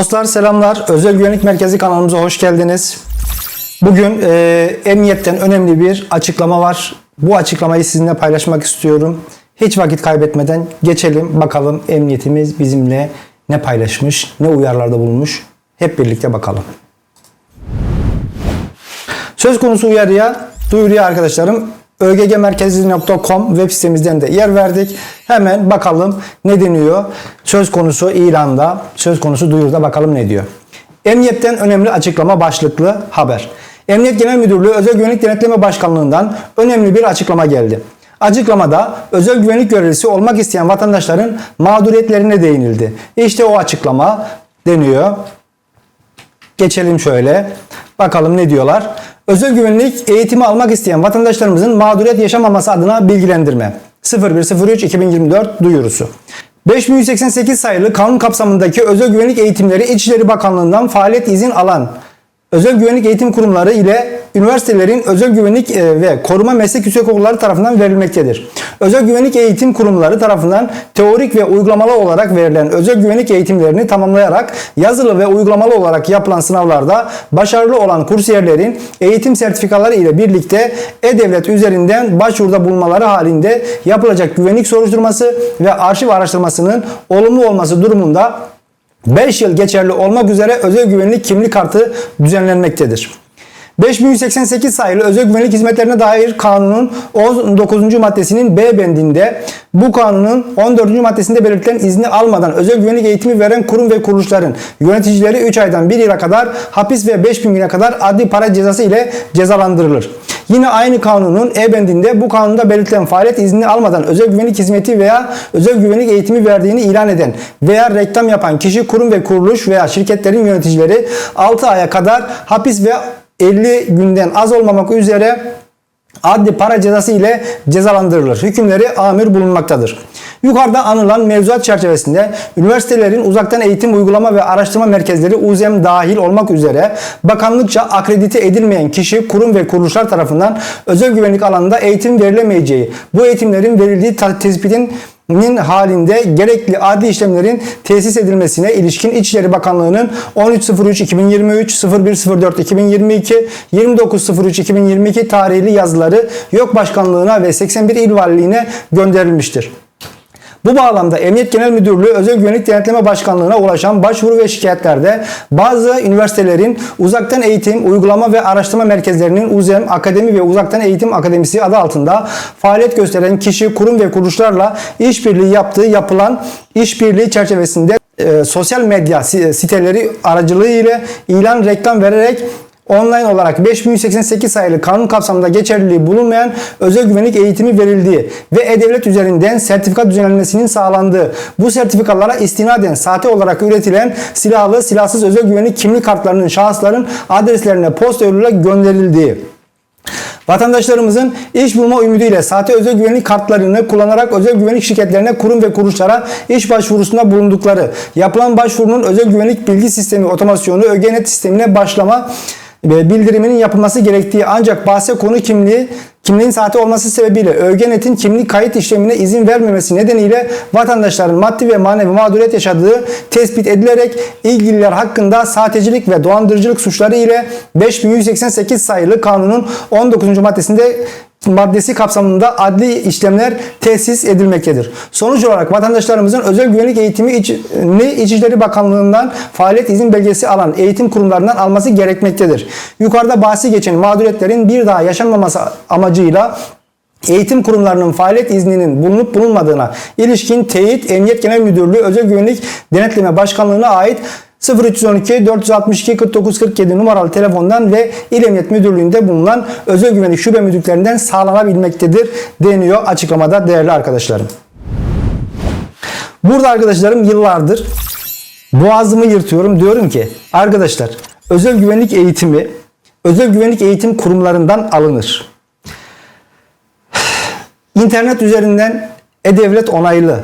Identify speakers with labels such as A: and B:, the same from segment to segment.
A: Dostlar selamlar. Özel Güvenlik Merkezi kanalımıza hoş geldiniz. Bugün e, emniyetten önemli bir açıklama var. Bu açıklamayı sizinle paylaşmak istiyorum. Hiç vakit kaybetmeden geçelim bakalım emniyetimiz bizimle ne paylaşmış, ne uyarlarda bulunmuş. Hep birlikte bakalım. Söz konusu uyarıya, duyuruya arkadaşlarım öggmerkezi.com web sitemizden de yer verdik. Hemen bakalım ne deniyor. Söz konusu ilanda, söz konusu duyuruda bakalım ne diyor. Emniyetten önemli açıklama başlıklı haber. Emniyet Genel Müdürlüğü Özel Güvenlik Denetleme Başkanlığı'ndan önemli bir açıklama geldi. Açıklamada özel güvenlik görevlisi olmak isteyen vatandaşların mağduriyetlerine değinildi. İşte o açıklama deniyor. Geçelim şöyle. Bakalım ne diyorlar. Özel güvenlik eğitimi almak isteyen vatandaşlarımızın mağduriyet yaşamaması adına bilgilendirme. 0103-2024 duyurusu. 5188 sayılı kanun kapsamındaki özel güvenlik eğitimleri İçişleri Bakanlığı'ndan faaliyet izin alan özel güvenlik eğitim kurumları ile üniversitelerin özel güvenlik e, ve koruma meslek yüksekokulları tarafından verilmektedir. Özel güvenlik eğitim kurumları tarafından teorik ve uygulamalı olarak verilen özel güvenlik eğitimlerini tamamlayarak yazılı ve uygulamalı olarak yapılan sınavlarda başarılı olan kursiyerlerin eğitim sertifikaları ile birlikte e-devlet üzerinden başvuruda bulunmaları halinde yapılacak güvenlik soruşturması ve arşiv araştırmasının olumlu olması durumunda 5 yıl geçerli olmak üzere özel güvenlik kimlik kartı düzenlenmektedir. 5188 sayılı özel güvenlik hizmetlerine dair kanunun 19. maddesinin B bendinde bu kanunun 14. maddesinde belirtilen izni almadan özel güvenlik eğitimi veren kurum ve kuruluşların yöneticileri 3 aydan 1 yıla kadar hapis ve 5000 güne kadar adli para cezası ile cezalandırılır. Yine aynı kanunun E bendinde bu kanunda belirtilen faaliyet izni almadan özel güvenlik hizmeti veya özel güvenlik eğitimi verdiğini ilan eden veya reklam yapan kişi, kurum ve kuruluş veya şirketlerin yöneticileri 6 aya kadar hapis ve 50 günden az olmamak üzere adli para cezası ile cezalandırılır. Hükümleri amir bulunmaktadır. Yukarıda anılan mevzuat çerçevesinde üniversitelerin uzaktan eğitim uygulama ve araştırma merkezleri UZEM dahil olmak üzere bakanlıkça akredite edilmeyen kişi, kurum ve kuruluşlar tarafından özel güvenlik alanında eğitim verilemeyeceği, bu eğitimlerin verildiği tespitin nin halinde gerekli adli işlemlerin tesis edilmesine ilişkin İçişleri Bakanlığı'nın 13.03.2023, 01.04.2022, 29.03.2022 tarihli yazıları YÖK Başkanlığı'na ve 81 il valiliğine gönderilmiştir. Bu bağlamda Emniyet Genel Müdürlüğü Özel Güvenlik Denetleme Başkanlığı'na ulaşan başvuru ve şikayetlerde bazı üniversitelerin uzaktan eğitim, uygulama ve araştırma merkezlerinin UZEM Akademi ve Uzaktan Eğitim Akademisi adı altında faaliyet gösteren kişi, kurum ve kuruluşlarla işbirliği yaptığı yapılan işbirliği çerçevesinde e, sosyal medya siteleri aracılığı ile ilan reklam vererek online olarak 5188 sayılı kanun kapsamında geçerliliği bulunmayan özel güvenlik eğitimi verildiği ve E-Devlet üzerinden sertifika düzenlenmesinin sağlandığı, bu sertifikalara istinaden sahte olarak üretilen silahlı, silahsız özel güvenlik kimlik kartlarının şahısların adreslerine posta yoluyla gönderildiği, Vatandaşlarımızın iş bulma ümidiyle sahte özel güvenlik kartlarını kullanarak özel güvenlik şirketlerine, kurum ve kuruluşlara iş başvurusunda bulundukları, yapılan başvurunun özel güvenlik bilgi sistemi otomasyonu ÖGNet sistemine başlama bildiriminin yapılması gerektiği ancak bahse konu kimliği kimliğin sahte olması sebebiyle ÖGNET'in kimlik kayıt işlemine izin vermemesi nedeniyle vatandaşların maddi ve manevi mağduriyet yaşadığı tespit edilerek ilgililer hakkında sahtecilik ve dolandırıcılık suçları ile 5188 sayılı kanunun 19. maddesinde maddesi kapsamında adli işlemler tesis edilmektedir. Sonuç olarak vatandaşlarımızın özel güvenlik eğitimi İçişleri İçişleri Bakanlığı'ndan faaliyet izin belgesi alan eğitim kurumlarından alması gerekmektedir. Yukarıda bahsi geçen mağduriyetlerin bir daha yaşanmaması amacıyla eğitim kurumlarının faaliyet izninin bulunup bulunmadığına ilişkin teyit Emniyet Genel Müdürlüğü Özel Güvenlik Denetleme Başkanlığı'na ait 0312 462 49 47 numaralı telefondan ve İl Emniyet Müdürlüğü'nde bulunan özel güvenlik şube müdürlüklerinden sağlanabilmektedir deniyor açıklamada değerli arkadaşlarım. Burada arkadaşlarım yıllardır boğazımı yırtıyorum diyorum ki arkadaşlar özel güvenlik eğitimi özel güvenlik eğitim kurumlarından alınır. İnternet üzerinden e-devlet onaylı,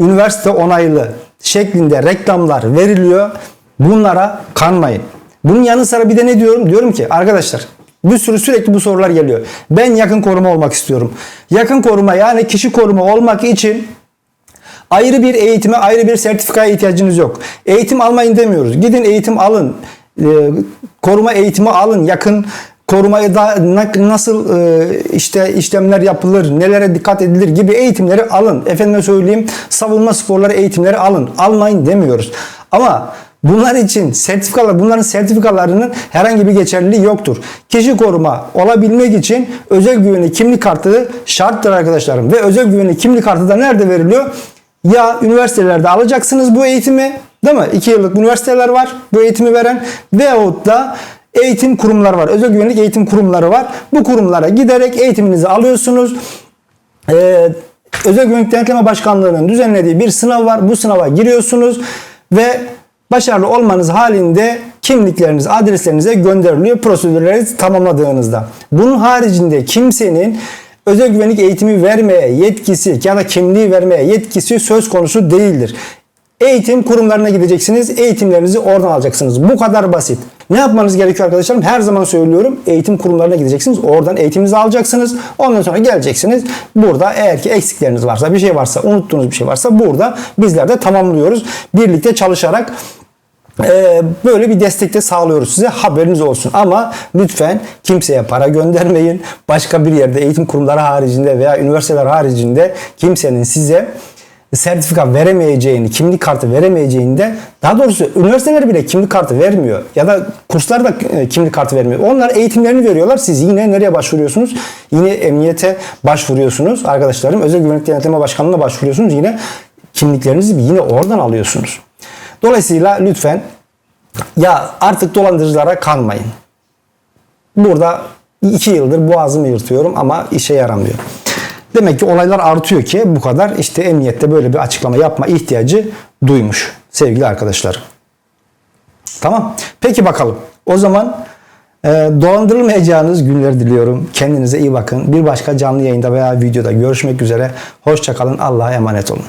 A: üniversite onaylı şeklinde reklamlar veriliyor Bunlara kanmayın. Bunun yanı sıra bir de ne diyorum? Diyorum ki arkadaşlar bir sürü sürekli bu sorular geliyor. Ben yakın koruma olmak istiyorum. Yakın koruma yani kişi koruma olmak için Ayrı bir eğitime, ayrı bir sertifikaya ihtiyacınız yok. Eğitim almayın demiyoruz. Gidin eğitim alın. Ee, koruma eğitimi alın. Yakın korumaya da na- nasıl e, işte işlemler yapılır, nelere dikkat edilir gibi eğitimleri alın. Efendime söyleyeyim savunma sporları eğitimleri alın. Almayın demiyoruz. Ama bunlar için sertifikalar, bunların sertifikalarının herhangi bir geçerliliği yoktur. Kişi koruma olabilmek için özel güvenlik kimlik kartı şarttır arkadaşlarım. Ve özel güvenlik kimlik kartı da nerede veriliyor? Ya üniversitelerde alacaksınız bu eğitimi değil mi? 2 yıllık üniversiteler var bu eğitimi veren veyahut da eğitim kurumları var. Özel güvenlik eğitim kurumları var. Bu kurumlara giderek eğitiminizi alıyorsunuz. Ee, Özel Güvenlik Denetleme Başkanlığı'nın düzenlediği bir sınav var. Bu sınava giriyorsunuz ve başarılı olmanız halinde kimlikleriniz adreslerinize gönderiliyor prosedürleri tamamladığınızda. Bunun haricinde kimsenin özel güvenlik eğitimi vermeye yetkisi ya da kimliği vermeye yetkisi söz konusu değildir. Eğitim kurumlarına gideceksiniz. Eğitimlerinizi oradan alacaksınız. Bu kadar basit. Ne yapmanız gerekiyor arkadaşlarım? Her zaman söylüyorum. Eğitim kurumlarına gideceksiniz. Oradan eğitiminizi alacaksınız. Ondan sonra geleceksiniz. Burada eğer ki eksikleriniz varsa, bir şey varsa, unuttuğunuz bir şey varsa burada bizler de tamamlıyoruz. Birlikte çalışarak böyle bir destekte sağlıyoruz size haberiniz olsun ama lütfen kimseye para göndermeyin başka bir yerde eğitim kurumları haricinde veya üniversiteler haricinde kimsenin size sertifika veremeyeceğini, kimlik kartı veremeyeceğini de daha doğrusu üniversiteler bile kimlik kartı vermiyor ya da kurslar da e, kimlik kartı vermiyor. Onlar eğitimlerini veriyorlar. Siz yine nereye başvuruyorsunuz? Yine emniyete başvuruyorsunuz arkadaşlarım. Özel Güvenlik Denetleme Başkanlığı'na başvuruyorsunuz. Yine kimliklerinizi yine oradan alıyorsunuz. Dolayısıyla lütfen ya artık dolandırıcılara kanmayın. Burada iki yıldır boğazımı yırtıyorum ama işe yaramıyor. Demek ki olaylar artıyor ki bu kadar işte emniyette böyle bir açıklama yapma ihtiyacı duymuş sevgili arkadaşlar. Tamam. Peki bakalım. O zaman e, dolandırılmayacağınız günler diliyorum. Kendinize iyi bakın. Bir başka canlı yayında veya videoda görüşmek üzere. Hoşçakalın. Allah'a emanet olun.